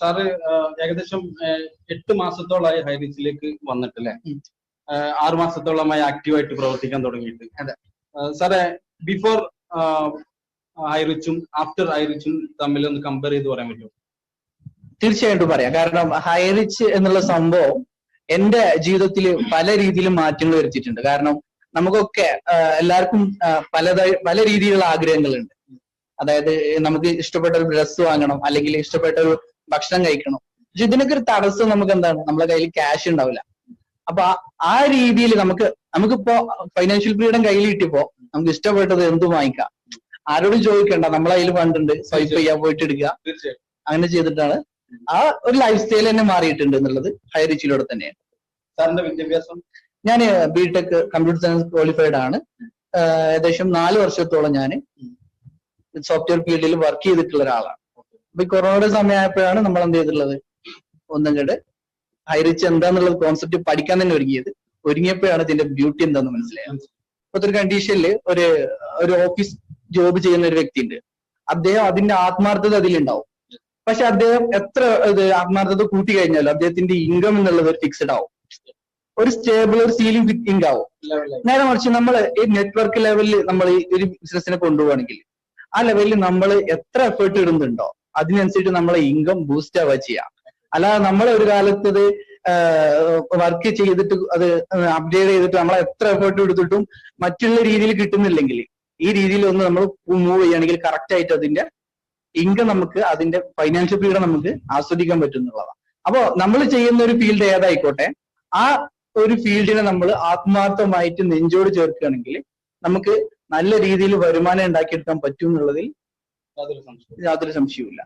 Sir ഏകദേശം എട്ട് മാസത്തോളമായി ഹൈറീച്ചിലേക്ക് വന്നിട്ടല്ലേ. ആ, ആറ് മാസത്തോളമായി ആക്റ്റീവായിട്ട് പ്രവർത്തിക്കാൻ തുടങ്ങിയിട്ട്. സാറേ ബിഫോർ ഹൈറിച്ചും ആഫ്റ്റർ ഹൈറിച്ചും തമ്മിൽ ഒന്ന് കമ്പയർ ചെയ്ത് പറയാൻ പറ്റുമോ? തീർച്ചയായിട്ടും പറയാം. കാരണം ഹൈറിച്ച് എന്നുള്ള സംഭവം എന്റെ ജീവിതത്തിൽ പല രീതിയിലും മാറ്റങ്ങൾ വരുത്തിയിട്ടുണ്ട്. കാരണം നമുക്കൊക്കെ എല്ലാവർക്കും പലതായി പല രീതിയിലുള്ള ആഗ്രഹങ്ങളുണ്ട്. അതായത് നമുക്ക് ഇഷ്ടപ്പെട്ട ഒരു ഡ്രസ് വാങ്ങണം അല്ലെങ്കിൽ ഇഷ്ടപ്പെട്ട ഒരു ഭക്ഷണം കഴിക്കണം. പക്ഷെ ഇതിനൊക്കെ ഒരു തടസ്സം നമുക്ക് എന്താണ് നമ്മളെ കയ്യിൽ ക്യാഷ് ഉണ്ടാവില്ല. അപ്പൊ ആ- രീതിയിൽ നമുക്ക് നമുക്കിപ്പോ ഫൈനാൻഷ്യൽ ഫ്രീഡം കയ്യിൽ കിട്ടിയപ്പോ നമുക്ക് ഇഷ്ടപ്പെട്ടത് എന്തും വാങ്ങിക്കാം. ആരോടും ചോദിക്കണ്ട. നമ്മളെ കയ്യിൽ ഫണ്ടുണ്ട് സ്വൈപ്പ് ചെയ്യാൻ പോയിട്ട് എടുക്കുക. അങ്ങനെ ചെയ്തിട്ടാണ് ആ ഒരു ലൈഫ് സ്റ്റൈൽ തന്നെ മാറിയിട്ടുണ്ട് എന്നുള്ളത് ഹയർ ഇച്ചിലൂടെ തന്നെയാണ്. സാറിന്റെ വിദ്യാഭ്യാസം? ഞാൻ B tech computer science qualified ആണ് ഏകദേശം നാല് വർഷത്തോളം ഞാൻ സോഫ്റ്റ്വെയർ ഫീൽഡിൽ വർക്ക് ചെയ്തിട്ടുള്ള ഒരാളാണ്. അപ്പൊ ഈ കൊറോണയുടെ സമയമായപ്പോഴാണ് നമ്മൾ എന്ത് ചെയ്തിട്ടുള്ളത് ഒന്നും കണ്ട് ഹൈറിച്ച് എന്താന്നുള്ളത് കോൺസെപ്റ്റ് പഠിക്കാൻ തന്നെ ഒരുങ്ങിയത്. ഒരുങ്ങിയപ്പോഴാണ് ഇതിന്റെ ബ്യൂട്ടി എന്താന്ന് മനസ്സിലായത്. ഇപ്പോഴത്തെ ഒരു കണ്ടീഷനിൽ ഒരു ഒരു ഓഫീസ് ജോബ് ചെയ്യുന്ന ഒരു വ്യക്തി ഉണ്ട് അദ്ദേഹം അതിന്റെ ആത്മാർത്ഥത അതിലുണ്ടാവും. പക്ഷെ അദ്ദേഹം എത്ര ഇത് ആത്മാർത്ഥത കൂട്ടി കഴിഞ്ഞാലും അദ്ദേഹത്തിന്റെ ഇൻകം എന്നുള്ളത് ഒരു ഫിക്സഡ് ആവും. ഒരു സ്റ്റേബിൾ ഒരു സീലിംഗ് ഇൻകം ആവും നേരെ മറിച്ച് നമ്മൾ ഈ നെറ്റ്വർക്ക് ലെവലിൽ നമ്മൾ ഈ ഒരു ബിസിനസിനെ കൊണ്ടുപോകണമെങ്കിൽ ആ ലെവലിൽ നമ്മൾ എത്ര എഫേർട്ട് ഇടുന്നുണ്ടോ? അതിനനുസരിച്ച് നമ്മളെ ഇൻകം ബൂസ്റ്റ് ആവുക ചെയ്യാം. അല്ലാതെ നമ്മൾ ഒരു കാലത്ത് ഇത് വർക്ക് ചെയ്തിട്ട് അത് അപ്ഡേറ്റ് ചെയ്തിട്ട് നമ്മൾ എത്ര എഫേർട്ട് എടുത്തിട്ടും മറ്റുള്ള രീതിയിൽ കിട്ടുന്നില്ലെങ്കിൽ ഈ രീതിയിൽ ഒന്ന് നമ്മൾ മൂവ് ചെയ്യുകയാണെങ്കിൽ കറക്റ്റ് ആയിട്ട് അതിന്റെ ഇൻകം നമുക്ക് അതിന്റെ ഫൈനാൻഷ്യൽ ഫ്രീഡം നമുക്ക് ആസ്വദിക്കാൻ പറ്റുന്നുള്ളതാണ്. അപ്പോ നമ്മൾ ചെയ്യുന്ന ഒരു ഫീൽഡ് ഏതായിക്കോട്ടെ ആ ഒരു ഫീൽഡിനെ നമ്മൾ ആത്മാർത്ഥമായിട്ട് നെഞ്ചോട് ചേർക്കുകയാണെങ്കിൽ നമുക്ക് നല്ല രീതിയിൽ വരുമാനം ഉണ്ടാക്കിയെടുക്കാൻ പറ്റും എന്നുള്ളതിൽ യാതൊരു സംശയവുമില്ല.